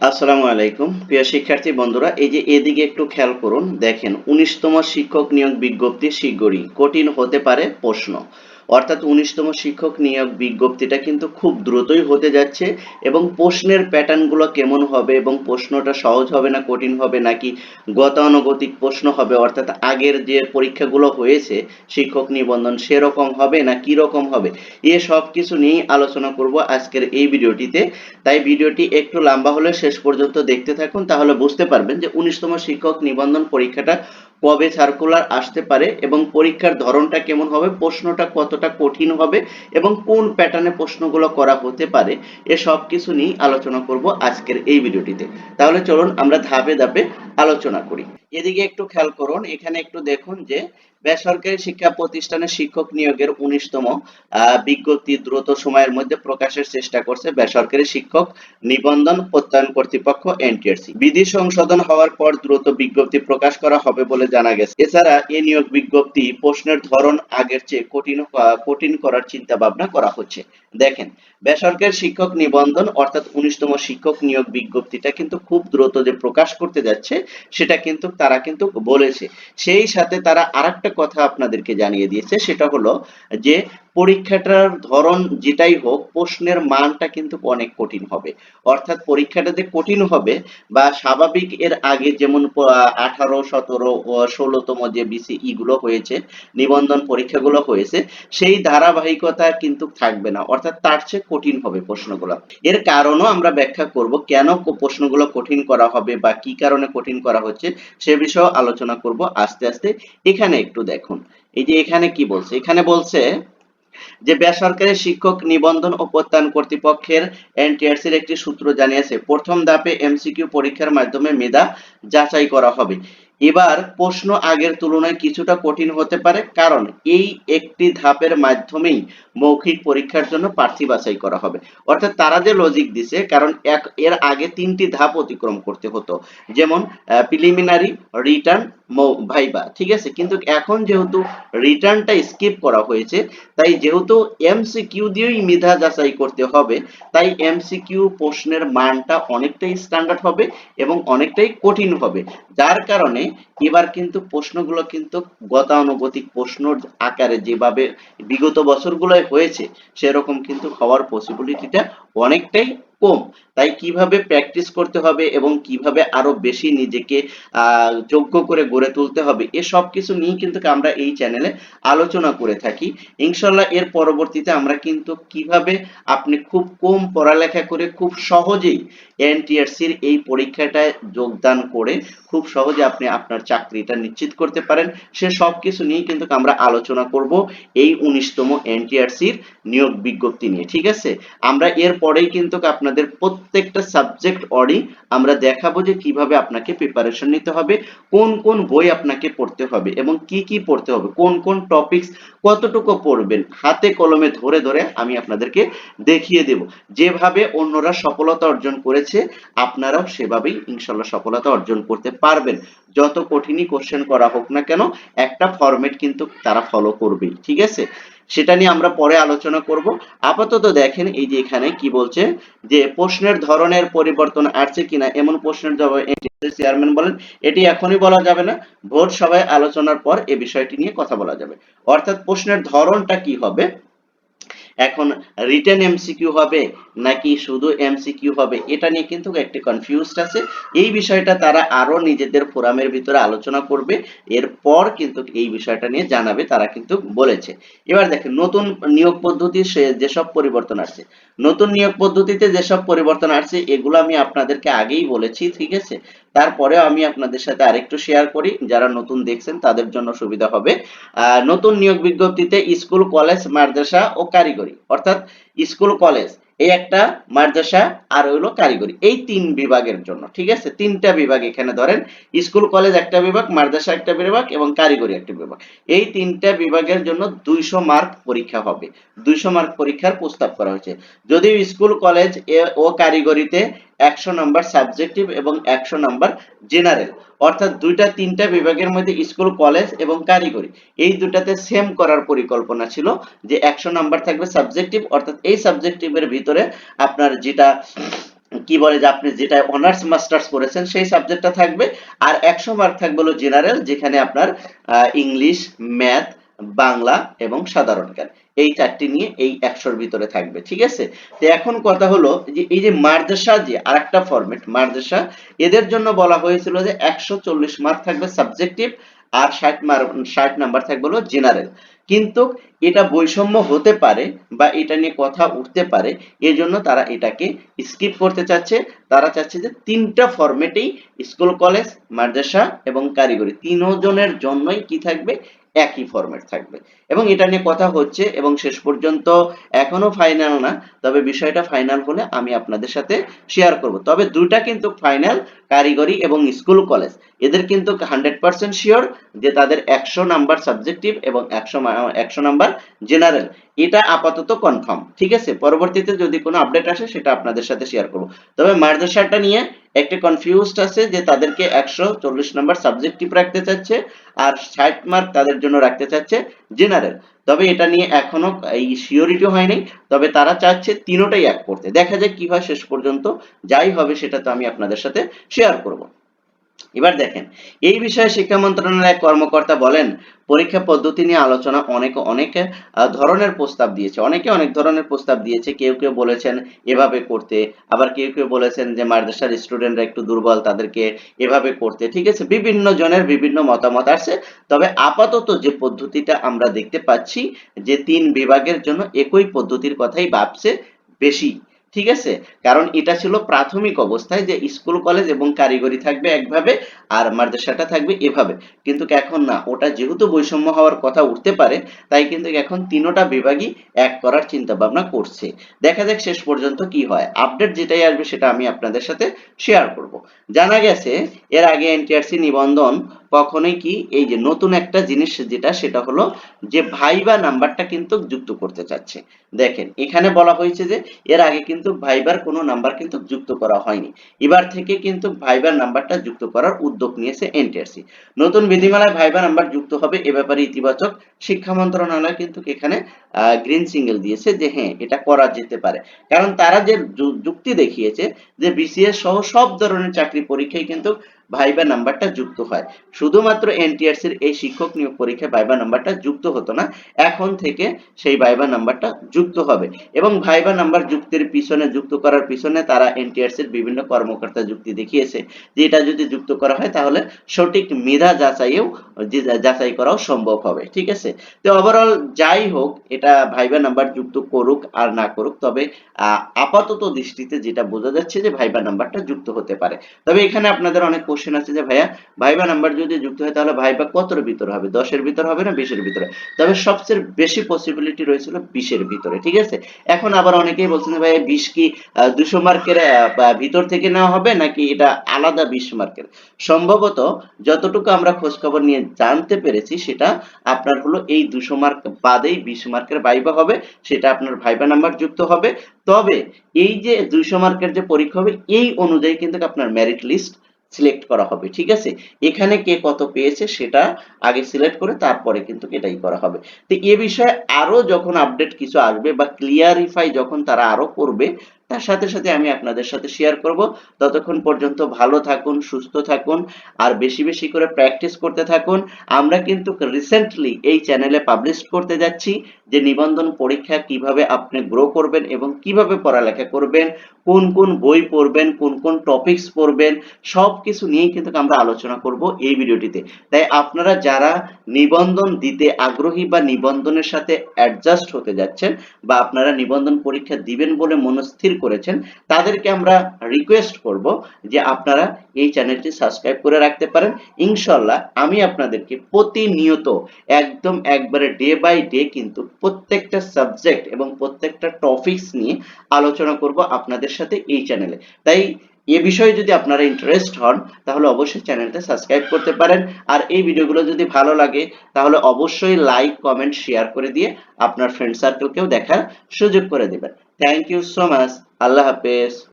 আসসালামু আলাইকুম। প্রিয় শিক্ষার্থী বন্ধুরা, এই যে এদিকে একটু খেয়াল করুন, দেখেন উনিশতম শিক্ষক নিয়োগ বিজ্ঞপ্তি শিগগিরই কঠিন হতে পারে প্রশ্ন। অর্থাৎ উনিশতম শিক্ষক নিয়োগ বিজ্ঞপ্তিটা কিন্তু খুব দ্রুতই হতে যাচ্ছে এবং প্রশ্নের প্যাটার্নগুলো কেমন হবে এবং প্রশ্নটা সহজ হবে না, কঠিন হবে নাকি গতানুগতিক প্রশ্ন হবে, অর্থাৎ আগের যে পরীক্ষাগুলো হয়েছে, শিক্ষক নিবন্ধন সেরকম হবে না কি রকম হবে, এ সব কিছু নিয়েই আলোচনা করব আজকের এই ভিডিওটিতে। তাই ভিডিওটি একটু লম্বা হলে শেষ পর্যন্ত দেখতে থাকুন, তাহলে বুঝতে পারবেন যে উনিশতম শিক্ষক নিবন্ধন পরীক্ষাটা কবে সার্কুলার আসতে পারে এবং পরীক্ষার ধরনটা কেমন হবে, প্রশ্নটা কতটা কঠিন হবে এবং কোন প্যাটার্নে প্রশ্নগুলো করা হতে পারে, এ সব কিছু নিয়ে আলোচনা করব আজকের এই ভিডিওটিতে। তাহলে চলুন আমরা ধাপে ধাপে আলোচনা করি। এদিকে একটু খেয়াল করুন, এখানে একটু দেখুন যে বেসরকারি শিক্ষা প্রতিষ্ঠানে শিক্ষক নিয়োগের উনিশতম বিজ্ঞপ্তি দ্রুত সময়ের মধ্যে প্রকাশের চেষ্টা করছে বেসরকারি শিক্ষক নিবন্ধন প্রত্যয়ন কর্তৃপক্ষ এনটিআরসি। বিধি সংশোধন হওয়ার পর দ্রুত বিজ্ঞপ্তি প্রকাশ করা হবে বলে জানা গেছে। এছাড়া এই নিয়োগ বিজ্ঞপ্তি প্রশ্নের ধরন আগের চেয়ে কঠিন কঠিন করার চিন্তা ভাবনা করা হচ্ছে। দেখেন, বেসরকারি শিক্ষক নিবন্ধন অর্থাৎ উনিশতম শিক্ষক নিয়োগ বিজ্ঞপ্তিটা কিন্তু খুব দ্রুত যে প্রকাশ করতে যাচ্ছে, সেটা কিন্তু তারা কিন্তু বলেছে। সেই সাথে তারা আরেকটা কথা আপনাদেরকে জানিয়ে দিয়েছে সেটা হলো যে পরীক্ষাটার ধরন যেটাই হোক, প্রশ্নের মানটা কিন্তু অনেক কঠিন হবে। অর্থাৎ পরীক্ষাটা যে কঠিন হবে বা স্বাভাবিক এর আগে যেমন আঠারো, সতেরো ষোলোতম যে বিসিই গুলো হয়েছে, নিবন্ধন পরীক্ষাগুলো হয়েছে, সেই ধারাবাহিকতা কিন্তু থাকবে না। অর্থাৎ তার চেয়ে কঠিন হবে প্রশ্নগুলো। এর কারণও আমরা ব্যাখ্যা করব কেন প্রশ্নগুলো কঠিন করা হবে বা কি কারণে কঠিন করা হচ্ছে, সে বিষয়ে আলোচনা করব। আস্তে আস্তে এখানে একটু দেখুন। এই যে এখানে কি বলছে? এখানে বলছে যে বেসরকারি শিক্ষক নিবন্ধন ও প্রত্যয়ন কর্তৃপক্ষের এনটিআরসির একটি সূত্র জানিয়েছে, প্রথম ধাপে এমসিকিউ পরীক্ষার মাধ্যমে মেধা যাচাই করা হবে। এবার প্রশ্ন আগের তুলনায় কিছুটা কঠিন হতে পারে, কারণ এই একটি ধাপের মাধ্যমেই মৌখিক পরীক্ষার জন্য প্রার্থী বাছাই করা হবে। অর্থাৎ তারা যে লজিক দিছে, কারণ এক, এর আগে তিনটি ধাপ অতিক্রম করতে হতো। যেমন প্রিলিমিনারি রিটার্ন ভাইবা, ঠিক আছে? কিন্তু এখন যেহেতু রিটার্নটা স্কিপ করা হয়েছে, তাই যেহেতু এমসিকিউ দিয়েই মেধা যাচাই করতে হবে, তাই এমসিকিউ প্রশ্নের মানটা অনেকটাই স্ট্যান্ডার্ড হবে এবং অনেকটাই কঠিন হবে। যার কারণে এবার কিন্তু প্রশ্নগুলো কিন্তু গতানুগতিক প্রশ্ন আকারে যেভাবে বিগত বছরগুলোয় হয়েছে, সেরকম কিন্তু হওয়ার পসিবিলিটিটা অনেকটাই কম, তাই কীভাবে প্র্যাকটিস করতে হবে এবং কীভাবে আরও বেশি নিজেকে যোগ্য করে গড়ে তুলতে হবে, এ সব কিছু নিয়ে কিন্তু আমরা এই চ্যানেলে আলোচনা করে থাকি। ইনশাল্লাহ এর পরবর্তীতে আমরা কিন্তু কীভাবে আপনি খুব কম পড়ালেখা করে খুব সহজেই এনটিআরসির এই পরীক্ষাটায় যোগদান করে খুব সহজে আপনি আপনার চাকরিটা নিশ্চিত করতে পারেন। সে সব কিছু নিয়ে কিন্তু আমরা আলোচনা করব এই উনিশতম এনটিআরসির নিয়োগ বিজ্ঞপ্তি নিয়ে, ঠিক আছে? আমরা এর পরেই কিন্তু আপনাদের প্রত্যেকটা সাবজেক্ট অডি আমরা দেখাবো যে কীভাবে আপনাকে প্রিপারেশন নিতে হবে, কোন কোন বই আপনাকে পড়তে হবে এবং কি কি পড়তে হবে, কোন কোন টপিকস কতটুকু পড়বেন, হাতে কলমে ধরে ধরে আমি আপনাদেরকে দেখিয়ে দেব। যেভাবে অন্যরা সফলতা অর্জন করেছে, আপনারাও সেভাবেই ইনশাল্লাহ সফলতা অর্জন করতে পারবেন। যত কঠিনই কোশ্চেন করা হোক না কেন, একটা ফরম্যাট কিন্তু তারা ফলো করবেই, ঠিক আছে? সেটা নিয়ে আমরা পরে আলোচনা করব। আপাতত দেখেন এই যে এখানে কি বলছে যে প্রশ্নের ধরনের পরিবর্তন আসছে কিনা, এমন প্রশ্নের জবাবে চেয়ারম্যান বলেন, এটি এখনই বলা যাবে না। ভোট সভায় আলোচনার পর এ বিষয়টি নিয়ে কথা বলা যাবে। অর্থাৎ প্রশ্নের ধরনটা কি হবে? এখন রিটেন এমসিকিউ হবে নাকি শুধু এমসিকিউ হবে? এটা নিয়ে কিন্তু একটি কনফিউজড আছে। এই বিষয়টা তারা আরও নিজেদের ফোরামের ভিতরে আলোচনা করবে। এরপর কিন্তু এই বিষয়টা নিয়ে জানাবে, তারা কিন্তু বলেছে। এবার দেখেন, নতুন নিয়োগ পদ্ধতি যেসব পরিবর্তন আসছে নতুন নিয়োগ পদ্ধতিতে যেসব পরিবর্তন আসছে, এগুলো আমি আপনাদেরকে আগেই বলেছি, ঠিক আছে? তারপরেও আমি আপনাদের সাথে আরেকটু শেয়ার করি। যারা নতুন দেখছেন, তাদের জন্য সুবিধা হবে। নতুন নিয়োগ বিজ্ঞপ্তিতে স্কুল, কলেজ, মাদ্রাসা ও কারিগরি, অর্থাৎ স্কুল, কলেজ এই একটা মাদ্রাসা আর হইল কারিগরি। এই তিন বিভাগের জন্য, ঠিক আছে? তিনটা বিভাগ এখানে ধরেন, স্কুল, কলেজ একটা বিভাগ, মাদ্রাসা একটা বিভাগ এবং কারিগরি একটা বিভাগ। এই তিনটা বিভাগের জন্য দুইশো মার্ক পরীক্ষা হবে। দুইশো মার্ক পরীক্ষার প্রস্তাব করা হয়েছে। যদিও স্কুল, কলেজ ও কারিগরিতে একশো নাম্বার সাবজেক্টিভ এবং একশো নাম্বার জেনারেল অর্থাৎ দুইটা তিনটা বিভাগের মধ্যে স্কুল কলেজ এবং কারিগরি। এই দুটাতে সেম করার পরিকল্পনা ছিল যে একশো নাম্বার থাকবে সাবজেক্টিভ অর্থাৎ এই সাবজেক্টিভের ভিতরে আপনার যেটা, কি বলে যে আপনি যেটা অনার্স মাস্টার্স করেছেন সেই সাবজেক্টটা থাকবে। আর একশো মার্ক থাকবে হলো জেনারেল যেখানে আপনার ইংলিশ ম্যাথ বাংলা এবং সাধারণ জ্ঞান। এই চারটি নিয়ে এই একশোর ভিতরে থাকবে, ঠিক আছে? তো এখন কথা হলো যে এই যে মার্দেশা যে আরেকটা ফরম্যাট মার্দেশা এদের জন্য বলা হয়েছিল যে একশো চল্লিশ মার্ক থাকবে সাবজেক্টিভ আর ষাট মার্ক ষাট নাম্বার থাকবে হলো জেনারেল কিন্তু এটা বৈষম্য হতে পারে বা এটা নিয়ে কথা উঠতে পারে, এজন্য তারা এটাকে স্কিপ করতে চাচ্ছে। তারা চাচ্ছে যে তিনটা ফরম্যাটেই স্কুল কলেজ মাদ্রাসা এবং কারিগরি, তিনজনের জন্যই কি থাকবে? একই ফরম্যাট থাকবে। এবং এটা নিয়ে কথা হচ্ছে এবং শেষ পর্যন্ত এখনও ফাইনাল না, তবে বিষয়টা ফাইনাল হলে আমি আপনাদের সাথে শেয়ার করব। তবে দুটা কিন্তু ফাইনাল কারিগরি এবং স্কুল কলেজ এদের কিন্তু হান্ড্রেড পার্সেন্ট শিওর যে তাদের একশো নাম্বার সাবজেক্টিভ এবং একশো একশো নাম্বার জেনারেল এটা আপাতত কনফার্ম ঠিক আছে? পরবর্তীতে যদি কোনো আপডেট আসে সেটা আপনাদের সাথে শেয়ার করব। তবে মাদ্রাসাটা নিয়ে একটা কনফিউজড আছে যে তাদেরকে একশো চল্লিশ নম্বর সাবজেক্টিভ রাখতে চাচ্ছে আর ষাট মার্ক তাদের জন্য রাখতে চাচ্ছে জেনারেল তবে এটা নিয়ে এখনও এই সিওরিটি হয়নি, তবে তারা চাচ্ছে তিনোটাই এক করতে। দেখা যায় কি হয় শেষ পর্যন্ত। যাই হবে সেটা তো আমি আপনাদের সাথে শেয়ার করব। এবার দেখেন, এই বিষয়ে শিক্ষা মন্ত্রণালয়ের কর্মকর্তা বলেন, পরীক্ষা পদ্ধতি নিয়ে আলোচনা অনেক অনেক ধরনের প্রস্তাব দিয়েছে। অনেকে অনেক ধরনের প্রস্তাব দিয়েছে, কেউ কেউ বলেছেন এভাবে করতে, আবার কেউ কেউ বলেছেন যে মাদ্রাসার স্টুডেন্টরা একটু দুর্বল, তাদেরকে এভাবে করতে। ঠিক আছে, বিভিন্ন জনের বিভিন্ন মতামত আছে তবে আপাতত যে পদ্ধতিটা আমরা দেখতে পাচ্ছি, যে তিন বিভাগের জন্য একই পদ্ধতির কথাই ভাবছে বেশি। ঠিক আছে? কারণ এটা ছিল প্রাথমিক অবস্থায় যে স্কুল, কলেজ এবং কারিগরি থাকবে একভাবে আর মাদ্রাসাটা থাকবে এভাবে। কিন্তু এখন না, ওটা যেহেতু বৈষম্য হওয়ার কথা উঠতে পারে, তাই কিন্তু এখন তিনোটা বিভাগই এক করার চিন্তা ভাবনা করছে। দেখা যাক শেষ পর্যন্ত কি হয়। আপডেট যেটাই আসবে সেটা আমি আপনাদের সাথে শেয়ার করব। জানা গেছে, এর আগে এনটিআরসি নিবন্ধন কখনোই কি এই যে নতুন একটা জিনিস যেটা, সেটা হলো যে ভাইবা নাম্বারটা কিন্তু যুক্ত করতে চাচ্ছে। দেখেন, এখানে বলা হয়েছে যে এর আগে কিন্তু ভাইবার কোনো নাম্বার কিন্তু যুক্ত করা হয়নি। এবার থেকে কিন্তু ভাইবার নাম্বারটা যুক্ত করার উদ্যোগ নিয়েছে এনটিআরসি। নতুন বিধিমালায় ভাইবার নাম্বার যুক্ত হবে এ ব্যাপারে ইতিবাচক শিক্ষা মন্ত্রণালয় কিন্তু এখানে গ্রিন সিঙ্গেল দিয়েছে যে হ্যাঁ এটা করা যেতে পারে। কারণ তারা যে, যুক্তি দেখিয়েছে যে বিসিএস সহ সব ধরনের চাকরি পরীক্ষায় কিন্তু ভাইবা নাম্বারটা যুক্ত হয়। শুধুমাত্র এনটিআরসির এই শিক্ষক নিয়োগ পরীক্ষায় ভাইবা নাম্বারটা যুক্ত হতো না, এখন থেকে সেই ভাইবা নাম্বারটা যুক্ত হবে। এবং ভাইবা নাম্বার যুক্তির পিছনে, যুক্ত করার পিছনে তারা এনটিআরসির বিভিন্ন কর্মকর্তা যুক্তি দেখিয়েছে। যে এটা যদি যুক্ত করা হয়, তাহলে সঠিক মেধা যাচাইও যাচাই করাও সম্ভব হবে, ঠিক আছে? তো ওভারঅল যাই হোক, এটা ভাইবা নাম্বার যুক্ত করুক আর না করুক, তবে আপাতত দৃষ্টিতে যেটা বোঝা যাচ্ছে যে ভাইবা নাম্বারটা যুক্ত হতে পারে। তবে এখানে আপনাদের অনেক আছে যে, ভাইয়া, ভাইবা নাম্বার যদি যুক্ত হয়, তাহলে ভাইবা কতর ভিতর হবে? দশের ভিতর হবে না বিশের ভিতরে? তবে সবচেয়ে বেশি পসিবিলিটি রয়েছিল বিশের ভিতরে, ঠিক আছে? এখন আবার অনেকেই বলছেন ভাইয়া, বিশ কি দুশো মার্কের ভিতর থেকে নেওয়া হবে নাকি এটা আলাদা বিশ মার্কের সম্ভবত যতটুকু আমরা খোঁজ খবর নিয়ে জানতে পেরেছি, সেটা আপনার হলো এই দুশো মার্ক বাদেই বিশ মার্কের ভাইবা হবে, সেটা আপনার ভাইবা নাম্বার যুক্ত হবে। তবে এই যে দুইশো মার্কের যে পরীক্ষা হবে, এই অনুযায়ী কিন্তু আপনার মেরিট লিস্ট সিলেক্ট করা হবে, ঠিক আছে? এখানে কে কত পেয়েছে সেটা আগে সিলেক্ট করে তারপরে কিন্তু এটাই করা হবে। তো এ বিষয়ে আরও যখন আপডেট কিছু আসবে বা ক্লিয়ারিফাই যখন তারা আরও করবে তার সাথে সাথে আমি আপনাদের সাথে শেয়ার করব। ততক্ষণ পর্যন্ত ভালো থাকুন, সুস্থ থাকুন, আর বেশি বেশি করে প্র্যাকটিস করতে থাকুন। আমরা কিন্তু রিসেন্টলি এই চ্যানেলে পাবলিশ করতে যাচ্ছি যে নিবন্ধন পরীক্ষা কীভাবে আপনি গ্রো করবেন এবং কীভাবে পড়ালেখা করবেন, কোন কোন বই পড়বেন, কোন কোন টপিকস পড়বেন সব কিছু নিয়েই কিন্তু আমরা আলোচনা করব এই ভিডিওটিতে। তাই আপনারা যারা নিবন্ধন দিতে আগ্রহী বা নিবন্ধনের সাথে অ্যাডজাস্ট হতে যাচ্ছেন বা আপনারা নিবন্ধন পরীক্ষা দিবেন বলে মনস্থির করেছেন, তাদেরকে আমরা রিকোয়েস্ট করব যে আপনারা এই চ্যানেলটি সাবস্ক্রাইব করে রাখতে পারেন। ইনশাল্লাহ আমি আপনাদেরকে প্রতিনিয়ত, একদম একবারে ডে বাই ডে কিন্তু প্রত্যেকটা সাবজেক্ট এবং প্রত্যেকটা টপিকস নিয়ে আলোচনা করব আপনাদের সাথে এই চ্যানেলে তাই এ বিষয়ে যদি আপনারা ইন্টারেস্ট হন, তাহলে অবশ্যই চ্যানেলটা সাবস্ক্রাইব করতে পারেন। আর এই ভিডিওগুলো যদি ভালো লাগে, তাহলে অবশ্যই লাইক কমেন্ট শেয়ার করে দিয়ে আপনার ফ্রেন্ড সার্কেলকেও দেখার সুযোগ করে দেবেন। থ্যাংক ইউ সো মাচ আল্লাহ হাফেজ।